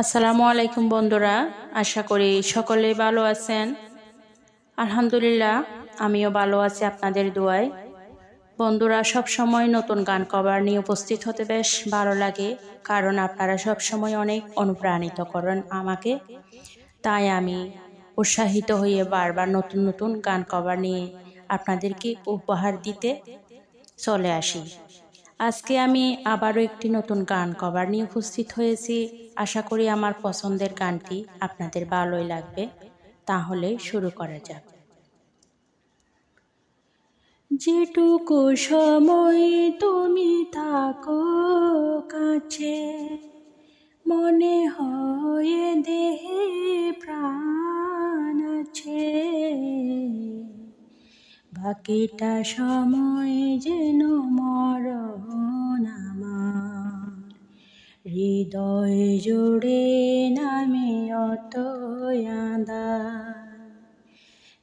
আসসালামু আলাইকুম বন্ধুরা, আশা করি সকলে ভালো আছেন। আলহামদুলিল্লাহ, আমিও ভালো আছি আপনাদের দোয়ায়। বন্ধুরা সব সময় নতুন গান কভার নিয়ে উপস্থিত হতে বেশ ভালো লাগে, কারণ আপনারা সব সময় অনেক অনুপ্রাণিত করেন আমাকে। তাই আমি উৎসাহিত হয়ে বারবার নতুন নতুন গান কভার নিয়ে আপনাদেরকে উপহার দিতে চলে আসি। আজকে আমি আবারও একটি নতুন গান কভার নিয়ে উপস্থিত হয়েছি। আশা করি আমার পছন্দের গানটি আপনাদের ভালোই লাগবে। তাহলে শুরু করা যাক। যেটুকু সময় তুমি থাকো কাছে, মনে হয় দেহে বাকিটা সময় যেন মরণ আমার। হৃদয় জুড়ে নামে অত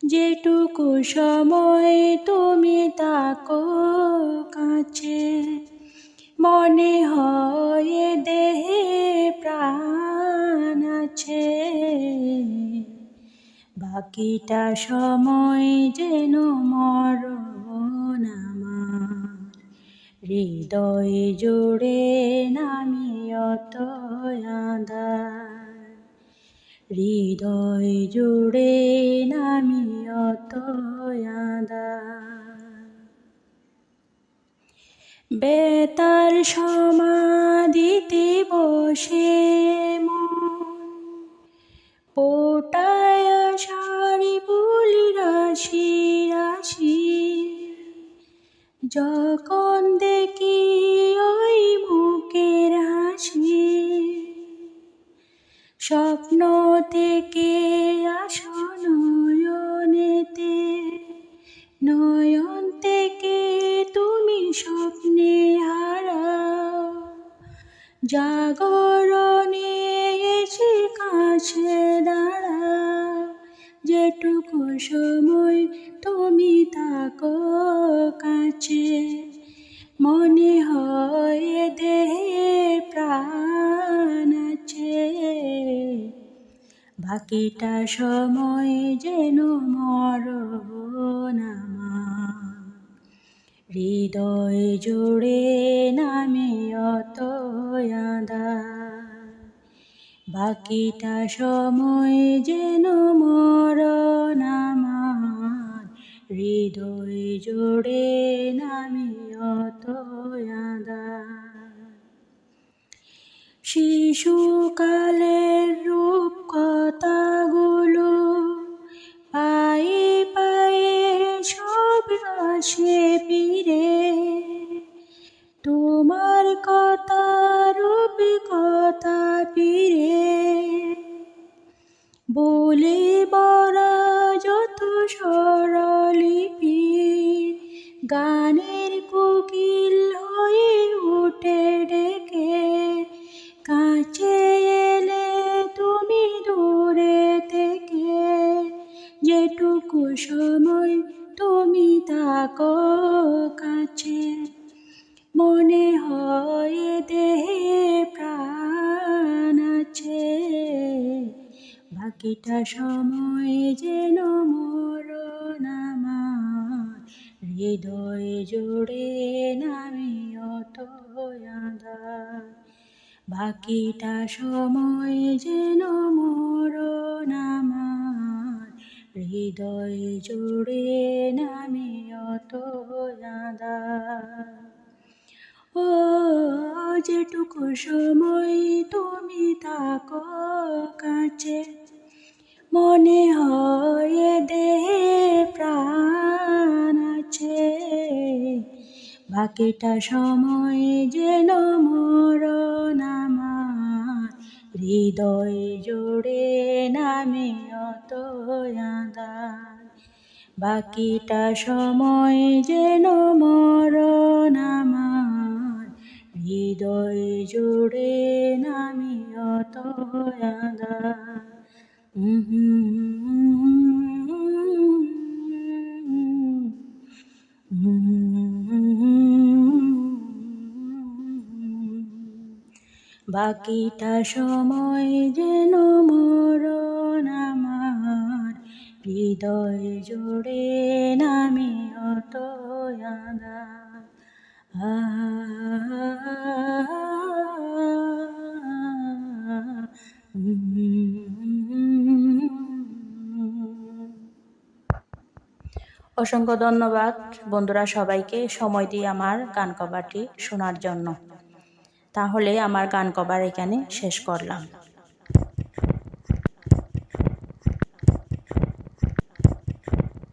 যেটুকু সময় তুমি তাকো কাছে, মনে হয় বাকিটা সময় যেন মরণ আমার। হৃদয় জুড়ে নামি অত হৃদয় জুড়ে নামি অত বেতার সমাধিতে বসে মন, পোটায় সারি বলি রাশি রাশি। যখন দেখি ওই মুখের হাসি, স্বপ্ন থেকে আসো নয়নেতে, নয়ন থেকে তুমি স্বপ্নে হারাও। জাগরণে এসে কাছে যেটুকু সময় তুমি থাকো কাছে? মনে হয় দেহে প্রাণ আছে। বাকিটা সময় যেন মরণ হৃদয় জুড়ে নামে অত বাকিটা সময় যেন হৃদয় জোড়ে নামে অত শিশুকালের রূপ কথাগুলো পায়ে পায়ে সব আসে ফিরে তোমার কথা যত সরলিপি গানের কোকিল হয়ে উঠে ডেকে, কাছে এলে তুমি দূরে থেকে। যেটুকু সময় তুমি থাকো কাছে, মনে হয় দেহে প্রাণ আছে। বাকিটা সময় যেন হৃদয় জোড়ে নামি অত বাকিটা সময় যেন মরণ আমার হৃদয় জোড়ে নামি অত ও, যেটুকু সময় তুমি থাকো কাছে, মনে হয় দেহে প্রাণ বাকিটা সময় যেন মরণ আমার। হৃদয় জোড়ে নামে অত বাকিটা সময় যেন মরণ আমার। হৃদয় জোড়ে নামে অত বাকিটা সময় যেন মরণ আমার হৃদয় জোড়ে নামে অত আঘাত। আ অসংখ্য ধন্যবাদ বন্ধুরা সবাইকে সময় দিয়ে আমার গান কভারটি শোনার জন্য তাহলে আমার গান কবার এখানে শেষ করলাম।